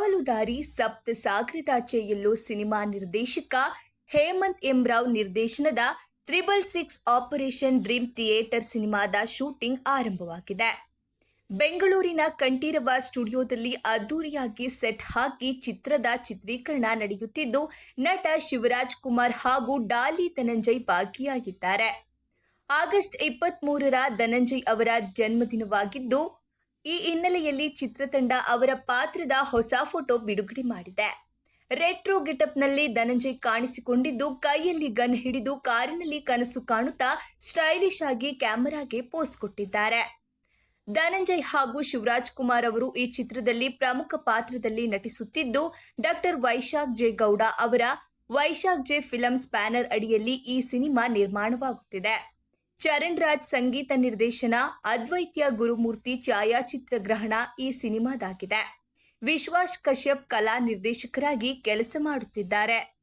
ಕವಲುದಾರಿ ಸಪ್ತ ಸಾಗರದಾಚೆ ಎಲ್ಲೋ ಸಿನಿಮಾ ನಿರ್ದೇಶಕ ಹೇಮಂತ್ ಎಂ ರಾವ್ ನಿರ್ದೇಶನದ triple six operation dream theatre ಸಿನಿಮಾದ ಶೂಟಿಂಗ್ ಆರಂಭವಾಗಿದೆ. ಬೆಂಗಳೂರಿನ ಕಂಠೀರವ ಸ್ಟುಡಿಯೋದಲ್ಲಿ ಅದ್ದೂರಿಯಾಗಿ ಸೆಟ್ ಹಾಕಿ ಚಿತ್ರದ ಚಿತ್ರೀಕರಣ ನಡೆಯುತ್ತಿದ್ದು, ನಟ ಶಿವರಾಜ್ ಕುಮಾರ್ ಹಾಗೂ ಡಾಲಿ ಧನಂಜಯ್ ಭಾಗಿಯಾಗಿದ್ದಾರೆ. ಆಗಸ್ಟ್ ಇಪ್ಪತ್ತ್ ಮೂರರ ಧನಂಜಯ್ ಅವರ ಜನ್ಮದಿನವಾಗಿದ್ದು ಈ ಹಿನ್ನೆಲೆಯಲ್ಲಿ ಚಿತ್ರತಂಡ ಅವರ ಪಾತ್ರದ ಹೊಸ ಫೋಟೋ ಬಿಡುಗಡೆ ಮಾಡಿದೆ. ರೆಟ್ರೋ ಗೆಟಪ್ನಲ್ಲಿ ಧನಂಜಯ್ ಕಾಣಿಸಿಕೊಂಡಿದ್ದು, ಕೈಯಲ್ಲಿ ಗನ್ ಹಿಡಿದು ಕಾರಿನಲ್ಲಿ ಕನಸು ಕಾಣುತ್ತಾ ಸ್ಟೈಲಿಶ್ ಆಗಿ ಕ್ಯಾಮೆರಾಗೆ ಪೋಸ್ ಕೊಟ್ಟಿದ್ದಾರೆ. ಧನಂಜಯ್ ಹಾಗೂ ಶಿವರಾಜ್ ಕುಮಾರ್ ಅವರು ಈ ಚಿತ್ರದಲ್ಲಿ ಪ್ರಮುಖ ಪಾತ್ರದಲ್ಲಿ ನಟಿಸುತ್ತಿದ್ದು, ಡಾಕ್ಟರ್ ವೈಶಾಖ್ ಜೆ ಗೌಡ ಅವರ ವೈಶಾಖ್ ಜೆ ಫಿಲಮ್ಸ್ ಬ್ಯಾನರ್ ಅಡಿಯಲ್ಲಿ ಈ ಸಿನಿಮಾ ನಿರ್ಮಾಣವಾಗುತ್ತಿದೆ. ಚರಣ್ ರಾಜ್ ಸಂಗೀತ ನಿರ್ದೇಶನ, ಅದ್ವೈತ್ಯ ಗುರುಮೂರ್ತಿ ಛಾಯಾಚಿತ್ರಗ್ರಹಣ ಈ ಸಿನಿಮಾದಾಗಿದೆ. ವಿಶ್ವಾಸ್ ಕಶ್ಯಪ್ ಕಲಾ ನಿರ್ದೇಶಕರಾಗಿ ಕೆಲಸ ಮಾಡುತ್ತಿದ್ದಾರೆ.